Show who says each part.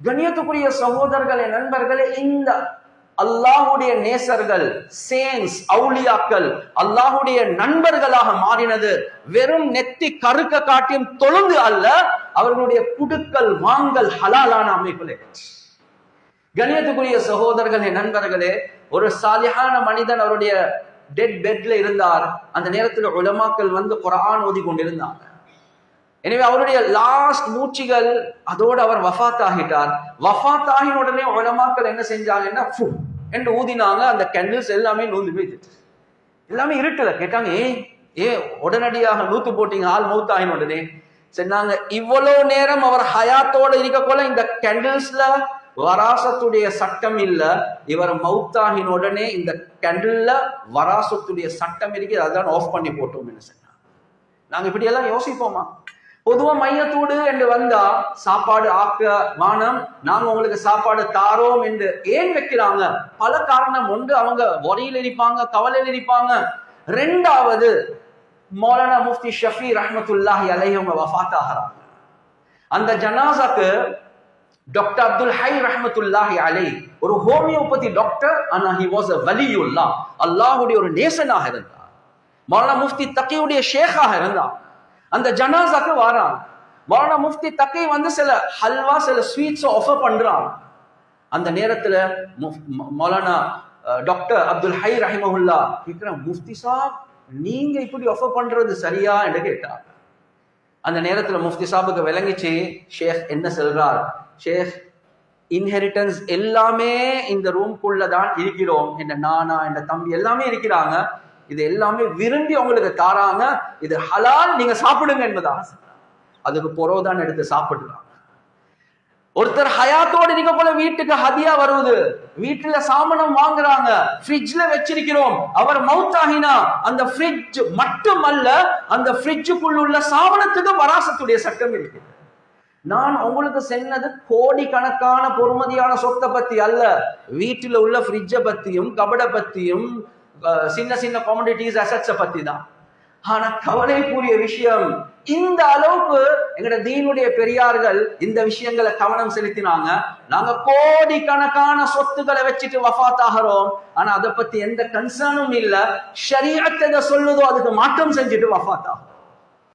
Speaker 1: கண்ணியத்துக்குரிய சகோதரர்களே நண்பர்களே இந்த அல்லாஹுடைய நேசர்கள் சேன்ஸ் அவுளியாக்கள் அல்லாஹுடைய நண்பர்களாக மாறினது வெறும் நெத்தி கருக்க காட்டியும் தொழுந்து அல்ல அவர்களுடைய குடுக்கல் வாங்கல் ஹலாலான அமைப்பிலே கணியத்துக்குரிய சகோதரர்களே நண்பர்களே ஒரு சாலியான மனிதன் அவருடைய டெட் பெட்ல இருந்தார். அந்த நேரத்தில் உலமாக்கள் வந்து குரான் ஓதி கொண்டிருந்தாங்க எனவே அவருடைய லாஸ்ட் மூச்சுகள் அதோடு அவர் வஃத் ஆகிட்டார் வஃத் ஆகின உடனே உலமாக்கள் என்ன செஞ்சாங்கன்னா என்று ஊதினாங்க. அந்த கேண்டில்ஸ் எல்லாமே நூந்து போயிடுச்சு. எல்லாமே இருட்டுல. கேட்டாங்க ஏ ஏ உடனடியாக நூத்து போட்டீங்க ஆள் மௌத் ஆகின உடனே. சொன்னாங்க இவ்வளவு நேரம் அவர் ஹயாத்தோட இருக்கக்குள்ள இந்த கேண்டில்ஸ்ல வராசத்துடைய சட்டம் இல்ல. இவர் மௌத்தாகின உடனே இந்த கேண்டில்ல வராசத்துடைய சட்டம் இருக்கு அதான் ஆஃப் பண்ணி போட்டோம் சொன்னாங்க. நாங்க இப்படி எல்லாம் யோசிப்போமா? பொதுவா மையத்தோடு என்று வந்தா சாப்பாடு ஆக்க வானம் நாங்க உங்களுக்கு சாப்பாடு தாரோம் என்று ஏன் வைக்கிறாங்க? பல காரணம் ஒன்று அவங்க ஒரையில் இருப்பாங்க கவலையில் இருப்பாங்க ரெண்டாவது மௌலானா முஃப்தி ஷஃபி ரஹமத்துல்லாஹி அலை அவங்க வஃத் ஆகிறாங்க அந்த ஜனாசாக்கு டாக்டர் அப்துல் ஹை ரஹமத்துல்லாஹி அலை ஒரு ஹோமியோபதி டாக்டர் ஆனா ஹி வாஸ் அ வலியுல்லா. அல்லாஹுடைய ஒரு நேசனாக இருந்தார். மௌலானா முஃப்தி தக்கியுடைய ஷேக்காக இருந்தார். அந்த ஜனாசாக்கு வாரான். மௌலானா முஃப்தி தக்கை வந்து சில ஹல்வா சில ஸ்வீட்ஸ் ஆஃபர் பண்றான். அந்த நேரத்துல மௌலானா டாக்டர் அப்துல் ஹை ரஹிமஹுல்லா கேட்கிறான் முஃப்தி சாப் நீங்க இப்படி ஆஃபர் பண்றது சரியா? என்று கேட்டா அந்த நேரத்துல முஃப்தி சாபுக்கு விளங்கிச்சு ஷேக் என்ன சொல்றார்? ஷேக் இன்ஹெரிட்டன்ஸ் எல்லாமே இந்த ரூம்குள்ள தான் இருக்கிறோம். என்ன நானா என் தம்பி எல்லாமே இருக்கிறாங்க. இது எல்லாமே விரும்பி உங்களுக்கு தாராங்க இது ஹலால் நீங்க சாப்பிடுங்க என்பது ஆசை அதுக்கு புறவுதான் எடுத்து சாப்பிடுறாங்க ஒருத்தர் ஹயாத்தோடு இருக்க போல வீட்டுக்கு ஹதியா வருவது வீட்டுல சாமனம் வாங்குறாங்க ஃப்ரிட்ஜ்ல வச்சிருக்கிறோம் அவர் மவுத் ஆகினா அந்த ஃப்ரிட்ஜ் மட்டுமல்ல அந்த ஃப்ரிட்ஜுக்குள்ள உள்ள சாமனத்துக்கு வராசத்துடைய சட்டம் இருக்கு நான் உங்களுக்கு சென்னது கோடிக்கணக்கான பொறுமதியான சொத்தை பத்தி அல்ல வீட்டில் உள்ள ஃப்ரிட்ஜை பத்தியும் கபடை பத்தியும் சின்ன சின்ன காமடிட்டிஸ் அசட்ஸை பத்தி தான் ஆனா கவலைக்குரிய விஷயம் இந்த அளவுக்கு எங்கட தீனுடைய பெரியார்கள் இந்த விஷயங்களை கவனம் செலுத்தினாங்க நாங்க கோடிக்கணக்கான சொத்துக்களை வச்சுட்டு வஃத் ஆகிறோம் ஆனா அதை பத்தி எந்த கன்சர்னும் இல்ல ஷரியத் சொல்லுதோ அதுக்கு மாற்றம் செஞ்சுட்டு வஃத் ஆகும்